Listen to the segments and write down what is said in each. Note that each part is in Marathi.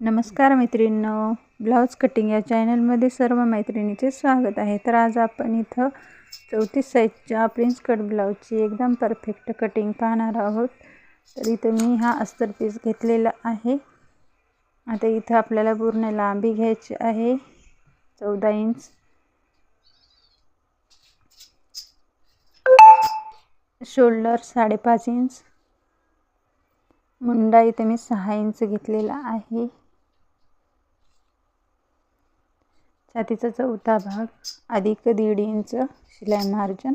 नमस्कार मैत्रिणींनो ब्लाऊज कटिंग या चॅनलमध्ये सर्व मैत्रिणीचे स्वागत आहे. तर आज आपण इथं चौतीस साईजच्या प्रिन्स कट ब्लाऊजची एकदम परफेक्ट कटिंग पाहणार आहोत. तर इथं मी हा अस्तर पीस घेतलेला आहे. आता इथं आपल्याला पूर्ण लांबी घ्यायची आहे. चौदा इंच. शोल्डर साडेपाच इंच. मुंडा इथे मी सहा इंच घेतलेला आहे. छातीचा चौथा भाग अधिक दीड इंच शिलाई मार्जन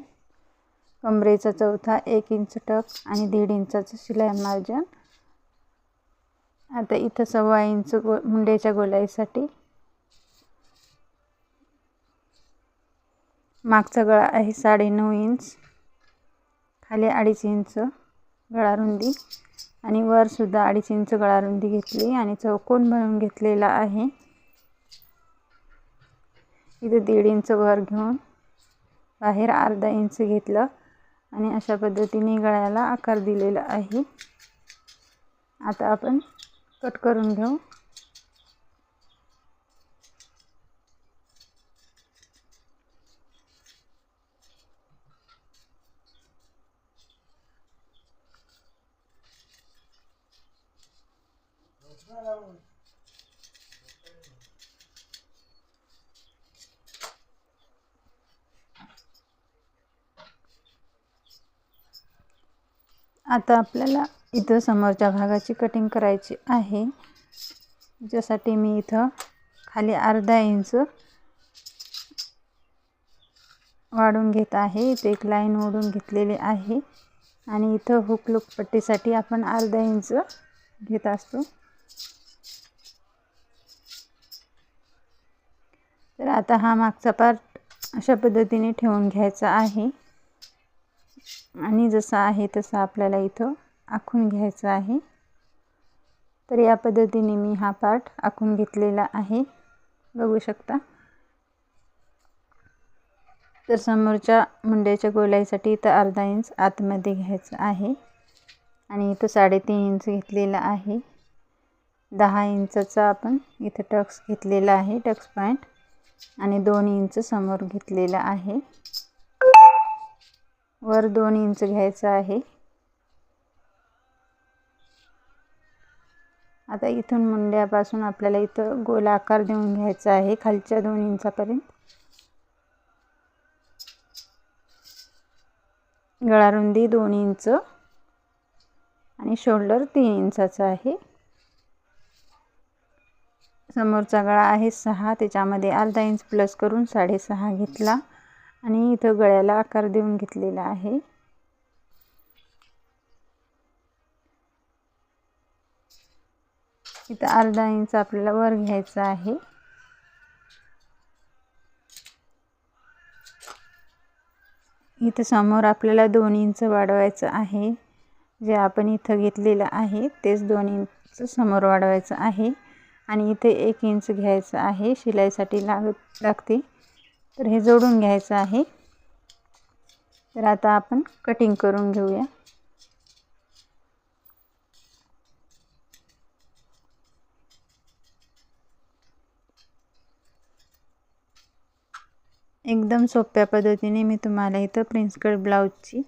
कमरेचा चौथा एक इंच टक आणि दीड इंचाचं शिलाई मार्जन. आता इथं सव्वा इंच गो मुंड्याच्या गोलाईसाठी. मागचा गळा आहे साडेनऊ इंच. खाली अडीच इंच गळा रुंदी आणि वरसुद्धा अडीच इंच गळा रुंदी घेतली आणि चौकोन बनवून घेतलेला आहे. इथे दीड इंच वर घेऊन बाहेर अर्धा इंच घेतलं आणि अशा पद्धतीने गळ्याला आकार दिलेला आहे. आता आपण कट करून घेऊ. आता आपल्याला इथं समोरच्या भागाची कटिंग करायची आहे. ज्यासाठी मी इथं खाली अर्धा इंच वाढून घेत आहे. इथे एक लाईन ओढून घेतलेली आहे. आणि इथं हुक लुक पट्टीसाठी आपण अर्धा इंच घेत असतो. तर आता हा मागचा पार्ट अशा पद्धतीने ठेवून घ्यायचा आहे. आणि जसं आहे तसं आपल्याला इथं आखून घ्यायचं आहे. तर या पद्धतीने मी हा पार्ट आखून घेतलेला आहे. बघू शकता. तर समोरच्या मुंड्याच्या गोलाईसाठी इथं अर्धा इंच आतमध्ये घ्यायचं आहे. आणि इथं साडेतीन इंच घेतलेला आहे. दहा इंचाचा आपण इथं टक्स घेतलेला आहे टक्स पॉईंट. आणि दोन इंच समोर घेतलेला आहे. वर दोन इंच घ्यायचं आहे. आता इथून मुंड्यापासून आपल्याला इथं गोल आकार देऊन घ्यायचा आहे खालच्या दोन इंचापर्यंत. गळारुंदी दोन इंच आणि शोल्डर तीन इंचाचा आहे. समोरचा गळा आहे सहा त्याच्यामध्ये अर्धा इंच प्लस करून साडेसहा घेतला. आणि इथं गळ्याला आकार देऊन घेतलेला आहे. इथं अर्धा इंच आपल्याला वर घ्यायचं आहे. इथं समोर आपल्याला दोन इंच वाढवायचं आहे. जे आपण इथं घेतलेलं आहे तेच दोन इंच समोर वाढवायचं आहे. आणि इथे एक इंच घ्यायचं आहे. शिलाईसाठी लागत लागते. तर हे जोडून घ्यायचं आहे. तर आता आपण कटिंग करून घेऊया. एकदम सोप्या पद्धतीने मी तुम्हाला इथं प्रिन्स कट ब्लाऊजची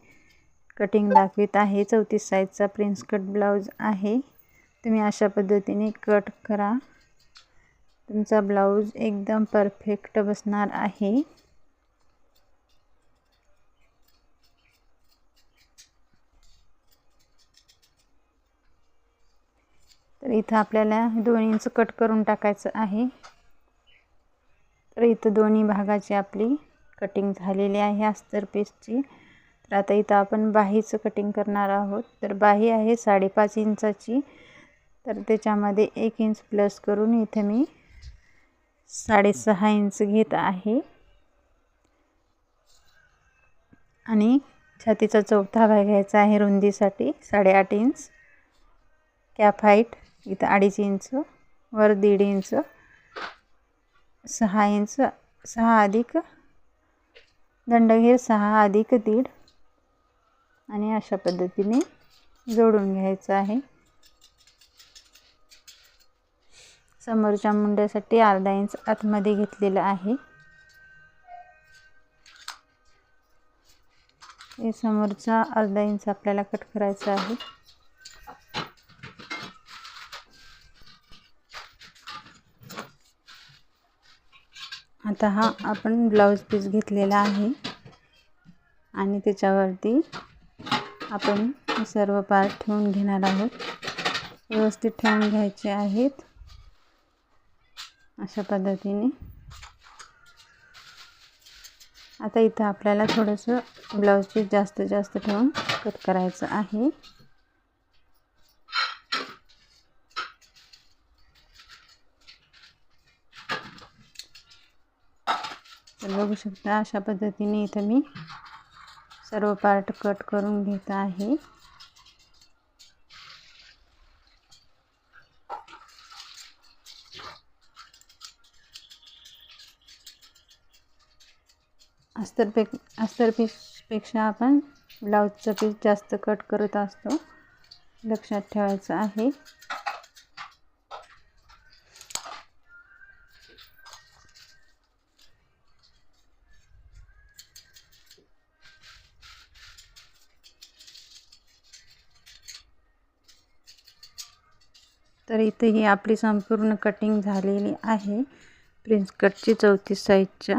कटिंग दाखवित आहे. चौतीस साईजचा प्रिन्स कट ब्लाऊज आहे. तुम्ही अशा पद्धतीने कट करा. तुमचा ब्लाऊज एकदम परफेक्ट बसणार आहे. तर इथं आपल्याला दोन इंच कट करून टाकायचं आहे. तर इथं दोन्ही भागाची आपली कटिंग झालेली आहे अस्तर पीसची तर आता इथं आपण बाहीचं कटिंग करणार आहोत. तर बाही आहे साडेपाच इंचाची. तर त्याच्यामध्ये एक इंच प्लस करून इथं मी साडेसहा इंच घेत आहे. आणि छातीचा चौथा भाग घ्यायचा आहे रुंदीसाठी साडेआठ इंच. कॅप हाईट इथं अडीच इंच. वर दीड इंच. सहा इंच सहा अधिक. दंडघेर सहा अधिक दीड. आणि अशा पद्धतीने जोडून घ्यायचं आहे. समोरच्या मुंड्यासाठी अर्धा इंच आतमध्ये घेतलेलं आहे. हे समोरचा अर्धा इंच आपल्याला कट करायचा आहे. आता हा आपण ब्लाऊज पीस घेतलेला आहे. आणि त्याच्यावरती आपण सर्व पार्ट ठेवून घेणार आहोत. व्यवस्थित ठेवून घ्यायचे आहेत. अशा पद्धतीने. आता इथं आपल्याला थोडंसं ब्लाऊज पीस जास्त जास्त ठेवून कट करायचं आहे. तर बघू शकता अशा पद्धतीने इथं मी सर्व पार्ट कट करून घेत आहे. अस्तरपेक अस्तरपीसपेक्षा आपण ब्लाऊजचं पीस जास्त कट करत असतो. लक्षात ठेवायचं आहे. तर इथे ही आपली संपूर्ण कटिंग झालेली आहे. प्रिन्स कटची चौथी साईजच्या